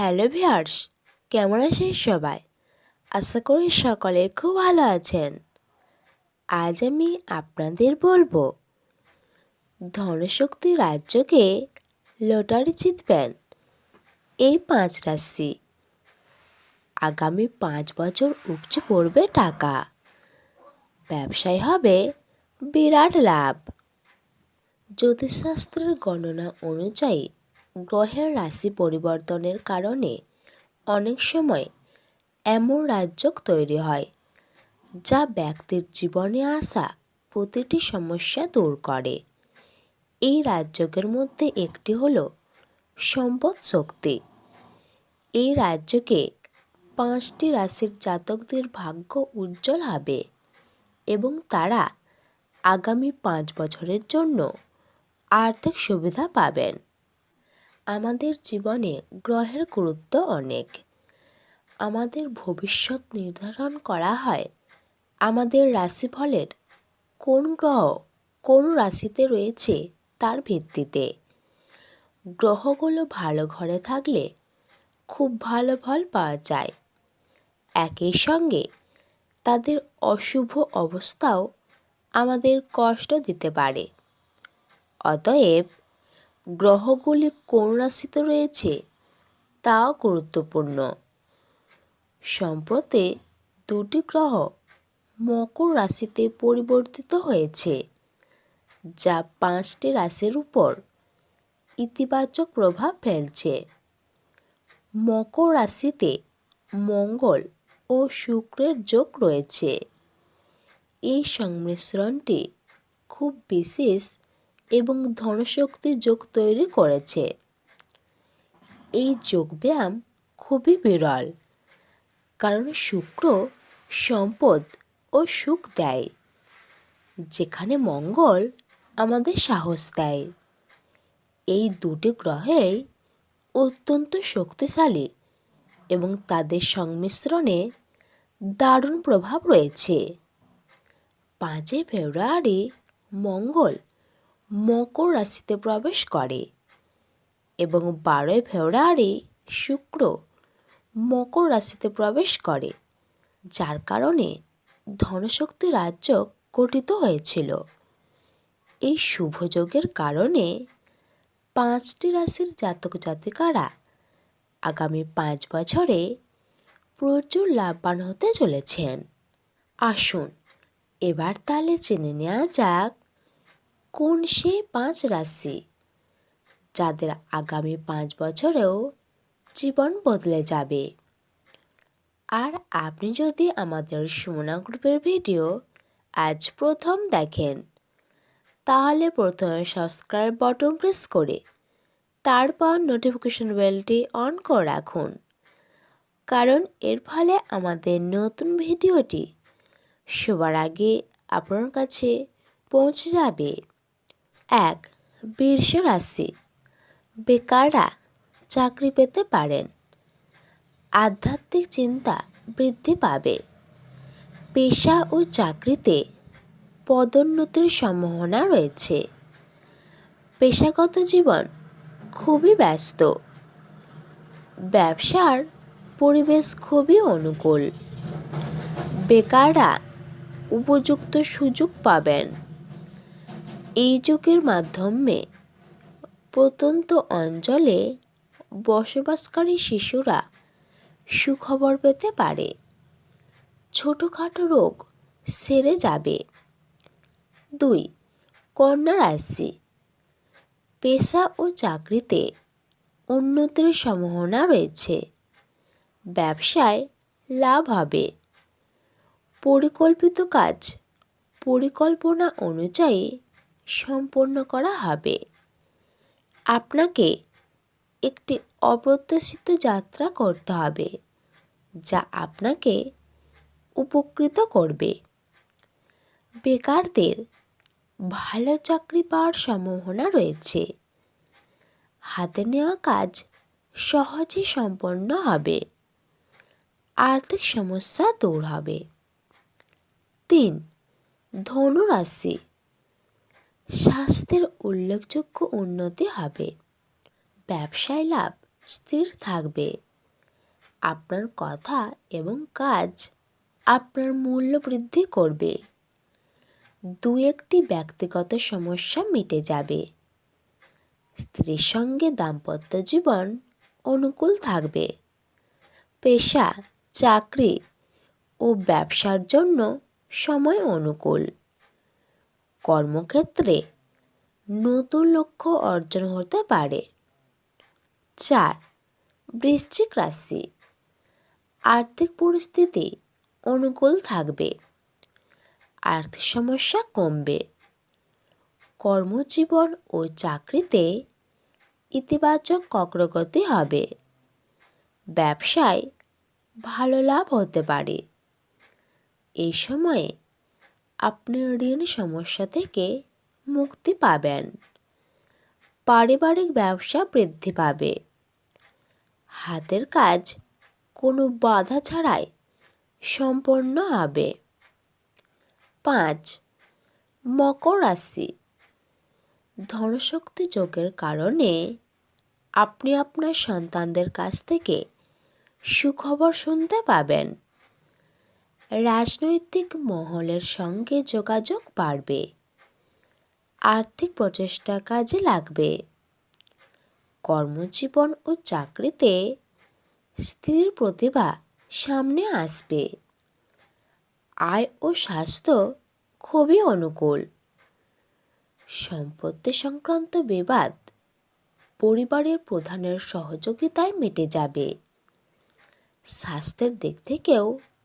Hello viewers কেমন আছেন সবাই? আশা করি সকলে খুব ভালো আছেন। আজ আমি আপনাদের বলব, ধনশক্তি রাজ্যকে লটারি জিতবেন এই পাঁচ রাশি। আগামী পাঁচ বছর উপচে পড়বে টাকা। ব্যবসায় হবে বিরাট লাভ। জ্যোতিষশাস্ত্রের গণনা অনুযায়ী গ্রহের রাশি পরিবর্তনের কারণে অনেক সময় এমন রাজ্য তৈরি হয় যা ব্যক্তির জীবনে আসা প্রতিটি সমস্যা দূর করে। এই রাজ্যকের মধ্যে একটি হল সম্পদ শক্তি। এই রাজ্যকে পাঁচটি রাশির জাতকদের ভাগ্য উজ্জ্বল হবে এবং তারা আগামী পাঁচ বছরের জন্য আর্থিক সুবিধা পাবেন। আমাদের জীবনে গ্রহের গুরুত্ব অনেক। আমাদের ভবিষ্যৎ নির্ধারণ করা হয় আমাদের রাশিফলের কোন গ্রহ কোন রাশিতে রয়েছে তার ভিত্তিতে। গ্রহগুলো ভালো ঘরে থাকলে খুব ভালো ফল পাওয়া যায়। একই সঙ্গে তাদের অশুভ অবস্থাও আমাদের কষ্ট দিতে পারে। অতএব গ্রহগুলি কোন রাশিতে রয়েছে, তাও গুরুত্বপূর্ণ। সম্প্রতি দুটি গ্রহ মকর রাশিতে পরিবর্তিত হয়েছে, যা পাঁচটি রাশির উপর ইতিবাচক প্রভাব ফেলছে। মকর রাশিতে মঙ্গল ও শুক্রের যোগ রয়েছে। এই সংমিশ্রণটি খুব বিশেষ এবং ধনশক্তি যোগ তৈরি করেছে। এই যোগব্যায়াম খুবই বিরল, কারণ শুক্র সম্পদ ও সুখ দেয়, যেখানে মঙ্গল আমাদের সাহস দেয়। এই দুটি গ্রহেই অত্যন্ত শক্তিশালী এবং তাদের সংমিশ্রণে দারুণ প্রভাব রয়েছে। পাঁচই ফেব্রুয়ারি মঙ্গল মকর রাশিতে প্রবেশ করে এবং বারোই ফেব্রুয়ারি শুক্র মকর রাশিতে প্রবেশ করে, যার কারণে ধনশক্তি রাজ্য গঠিত হয়েছিল। এই শুভযোগের কারণে পাঁচটি রাশির জাতক জাতিকারা আগামী পাঁচ বছরে প্রচুর লাভবান হতে চলেছেন। আসুন এবার তাহলে জেনে নেওয়া যাক কোন সে পাঁচ রাশি? যাদের আগামী পাঁচ বছরেও জীবন বদলে যাবে। আর আপনি যদি আমাদের সুমনা গ্রুপের ভিডিও আজ প্রথম দেখেন, তাহলে প্রথমে সাবস্ক্রাইব বটন প্রেস করে, তারপর নোটিফিকেশন বেলটি অন করে রাখুন। কারণ এর ফলে আমাদের নতুন ভিডিওটি সবার আগে আপনার কাছে পৌঁছে যাবে। এক বীর্ষ রাশি বেকাররা চাকরি পেতে পারেন। আধ্যাত্মিক চিন্তা বৃদ্ধি পাবে। পেশা ও চাকরিতে পদোন্নতির সম্ভাবনা রয়েছে। পেশাগত জীবন খুবই ব্যস্ত। ব্যবসার পরিবেশ খুবই অনুকূল। বেকাররা উপযুক্ত সুযোগ পাবেন। এই যুগের মাধ্যমে প্রত্যন্ত অঞ্চলে বসবাসকারী শিশুরা সুখবর পেতে পারে। ছোটোখাটো রোগ সেরে যাবে। দুই কন্যা রাশি পেশা ও চাকরিতে উন্নতির সম্ভাবনা রয়েছে। ব্যবসায় লাভ হবে। পরিকল্পিত কাজ পরিকল্পনা অনুযায়ী সম্পন্ন করা হবে। আপনাকে একটি অপ্রত্যাশিত যাত্রা করতে হবে, যা আপনাকে উপকৃত করবে। বেকারদের ভালো চাকরি পাওয়ার সম্ভাবনা রয়েছে। হাতে নেওয়া কাজ সহজে সম্পন্ন হবে। আর্থিক সমস্যা দূর হবে। তিন, ধনুরাশি। স্বাস্থ্যের উল্লেখযোগ্য উন্নতি হবে। ব্যবসায় লাভ স্থির থাকবে। আপনার কথা এবং কাজ আপনার মূল্য বৃদ্ধি করবে। দু একটি ব্যক্তিগত সমস্যা মিটে যাবে। স্ত্রীর সঙ্গে দাম্পত্য জীবন অনুকূল থাকবে। পেশা, চাকরি ও ব্যবসার জন্য সময় অনুকূল। কর্মক্ষেত্রে নতুন লক্ষ্য অর্জন হতে পারে। চার, বৃশ্চিক রাশি। আর্থিক পরিস্থিতি অনুকূল থাকবে। আর্থিক সমস্যা কমবে। কর্মজীবন ও চাকরিতে ইতিবাচক অগ্রগতি হবে। ব্যবসায় ভালো লাভ হতে পারে। এই সময়ে আপনি ঋণ সমস্যা থেকে মুক্তি পাবেন। পারিবারিক ব্যবসা বৃদ্ধি পাবে। হাতের কাজ কোনো বাধা ছাড়াই সম্পন্ন হবে। পাঁচ, মকর রাশি। ধনশক্তি যোগের কারণে আপনি আপনার সন্তানদের কাছ থেকে সুখবর শুনতে পাবেন। রাজনৈতিক মহলের সঙ্গে যোগাযোগ বাড়বে। আর্থিক প্রচেষ্টা কাজে লাগবে। কর্মজীবন ও চাকরিতে স্ত্রীর প্রতিভা সামনে আসবে। আয় ও স্বাস্থ্য খুবই অনুকূল। সম্পত্তি সংক্রান্ত বিবাদ পরিবারের প্রধানের সহযোগিতায় মিটে যাবে। স্বাস্থ্যের দিক থেকেও